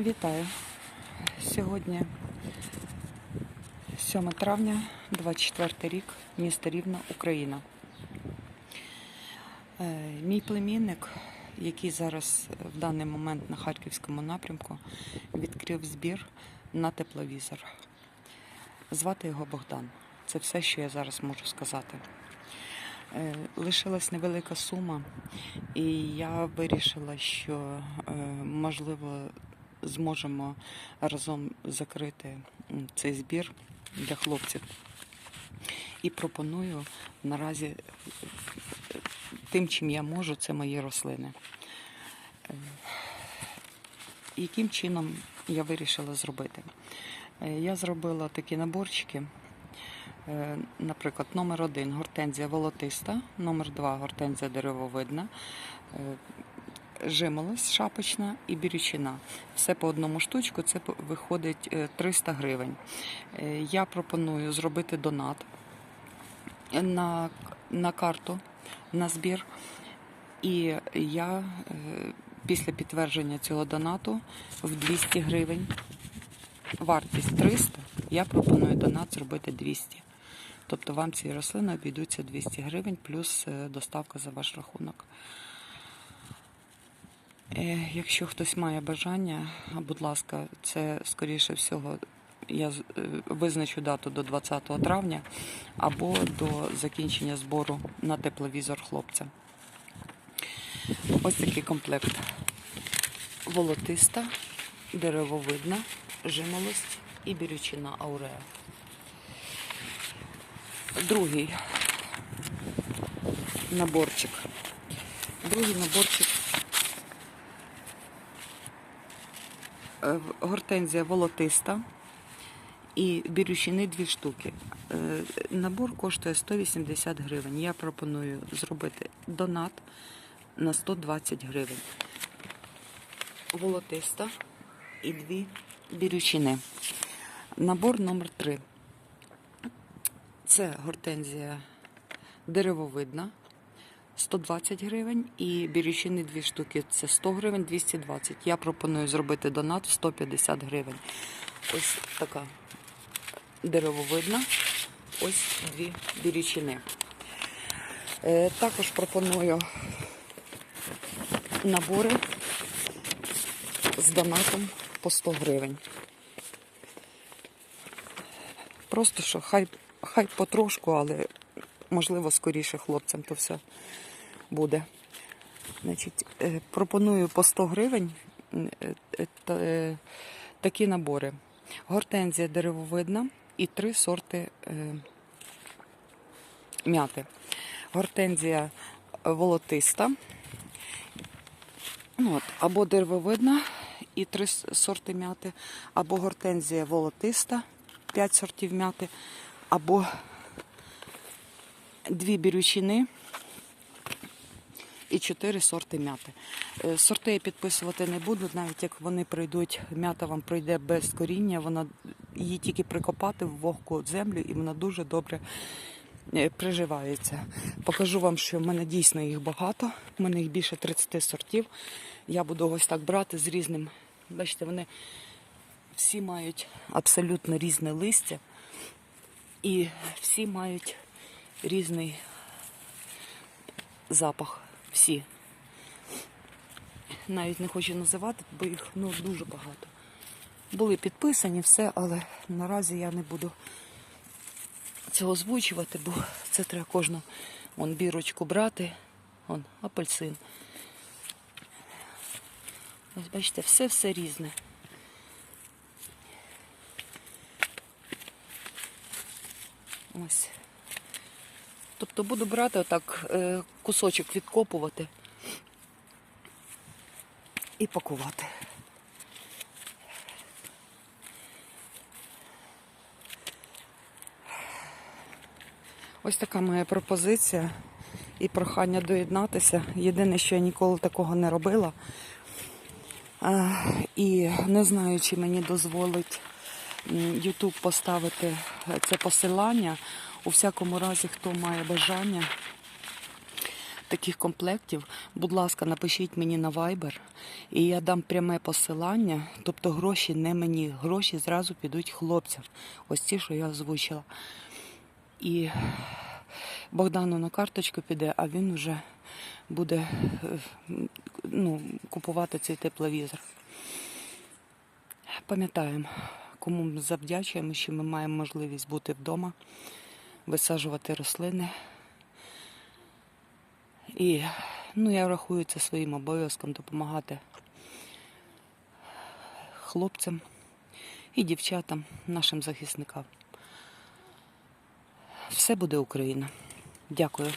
Вітаю. Сьогодні 7 травня, 24 рік, місто Рівно, Україна. Е, Мій племінник, який зараз е, в даний момент на харківському напрямку, відкрив збір на тепловізор. Звати його Богдан. Це все, що я зараз можу сказати. Е, Лишилась невелика сума, і я вирішила, що е, можливо зможемо разом закрити цей збір для хлопців. І пропоную наразі е, тим, чим я можу, це мої рослини. Яким чином я вирішила зробити? Я зробила такі наборчики. Е, Наприклад, номер один гортензія волотиста, номер два гортензія деревовидна, е, жимолость шапочна і бірючина. Все по одному штучку, це виходить е, 300 гривень. Е, Я пропоную зробити донат на, на карту на збір. І я після підтвердження цього донату в 200 гривень вартість 300, я пропоную донат зробити 200. Тобто вам ці рослини обійдуться 200 гривень плюс е, доставка за ваш рахунок. Е, Якщо хтось має бажання, будь ласка, це скоріше всього я е, визначу дату до 20 травня або до закінчення збору на тепловізор хлопця. Ось такий комплект. Волотиста, деревовидна, жимолость і бірючина ауреа. Другий наборчик. Другий наборчик. Е, Гортензія волотиста і бірючини дві штуки. Е, Набор коштує 180 гривень. Я пропоную зробити донат на 120 гривень. Волотиста і дві бірючини. Набор номер 3 Це гортензія деревовидна 120 гривень і бірючини дві штуки. Це 100 гривень, 220. Я пропоную зробити донат в 150 гривень. Ось така деревовидна. Ось дві бірючини. Е, Також пропоную набори з донатом по 100 гривень. Просто що хай, хай потрошку, але можливо скоріше хлопцям то все буде. Значить, е, пропоную по 100 гривень е, е, та- такі набори. Гортензія деревовидна і три сорти м'яти. Гортензія волотиста, Ну, От, або деревовидна і три сорти м'яти, або гортензія волотиста, п'ять сортів м'яти, або дві бірючини і чотири сорти м'яти. Е, Сорти я підписувати не буду, навіть як вони прийдуть, м'ята вам пройде без коріння, вона її тільки прикопати в вогку землю і вона дуже добре е, приживається. Покажу вам, що в мене дійсно їх багато. У мене їх більше 30 сортів. Я буду ось так брати з різним. Бачите, вони всі мають абсолютно різне листя і всі мають різний запах. Всі. Навіть не хочу називати, бо їх ну, дуже багато. Були підписані все, але наразі я не буду це озвучувати, бо це треба кожну вон, бірочку брати. Вон, апельсин. Ось бачите, все-все різне. Ось. Тобто буду брати отак е, кусочок відкопувати і пакувати. Ось така моя пропозиція і прохання доєднатися. Єдине, що я ніколи такого не робила. І не знаю, чи мені дозволить YouTube поставити це посилання. У всякому разі, хто має бажання, таких комплектів, будь ласка, напишіть мені на Viber, і я дам пряме посилання. Тобто гроші не мені, гроші зразу підуть хлопцям. Ось ті, що я озвучила. І Богдану на карточку піде, а він вже буде е, ну, купувати цей тепловізор. Пам'ятаємо, кому ми завдячуємо, що ми маємо можливість бути вдома, висаджувати рослини. І ну, я рахую це своїм обов'язком допомагати хлопцям і дівчатам, нашим захисникам. Все буде Україна. Дякую.